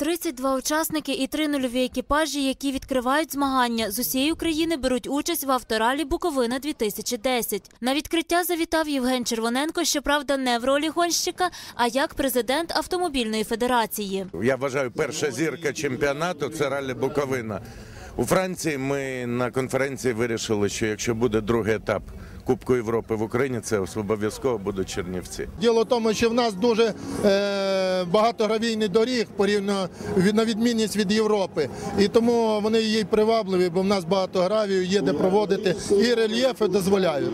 32 учасники і три нульові екіпажі, які відкривають змагання з усієї України, беруть участь в авторалі Буковина 2010 На відкриття завітав Євген Червоненко, щоправда, не в ролі гонщика, а як президент автомобільної федерації. Я вважаю, перша зірка чемпіонату це ралі Буковина. У Франції ми на конференції вирішили, що якщо буде другий етап Кубку Європи в Україні, це обов'язково будуть Чернівці. Діло в тому, що в нас дуже е, багато гравійних доріг порівняно на відмінність від Європи. І тому вони й привабливі, бо в нас багато гравію, є де проводити, і рельєфи дозволяють.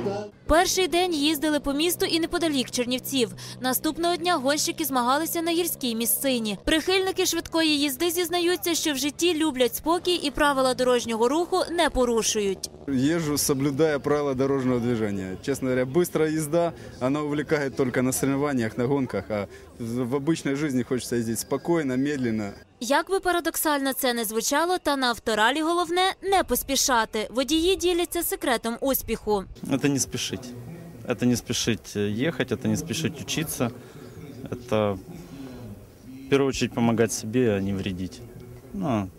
Перший день їздили по місту і неподалік Чернівців. Наступного дня гонщики змагалися на гірській місцині. Прихильники швидкої їзди зізнаються, що в житті люблять спокій і правила дорожнього руху не порушують. Езжу, соблюдая правила дорожного движения. Честно говоря, быстрая езда, она увлекает только на соревнованиях, на гонках, а в обычной жизни хочется ездить спокойно, медленно. Як би парадоксально це не звучало, та на авторалі головне не поспішати. Водії діляться секретом успіху. Это не спешить. Это не спешить э, ехать, это не спешить учиться. Это в первую очередь помогать себе, а не вредить. Ну,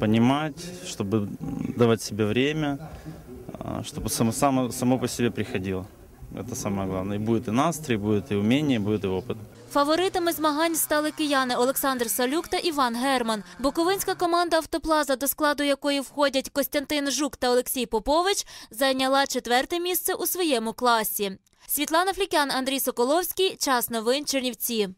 понимать, чтобы давать себе время, а, чтобы само, само, само по себе приходило. Это самое главное. И будет и настрой, будет и умение, будет и опыт. Фаворитами змагань стали кияни Олександр Салюк та Іван Герман. Буковинська команда Автоплаза, до складу якої входять Костянтин Жук та Олексій Попович, зайняла четверте місце у своєму класі. Світлана Флікян, Андрій Соколовський. Час новин Чернівці.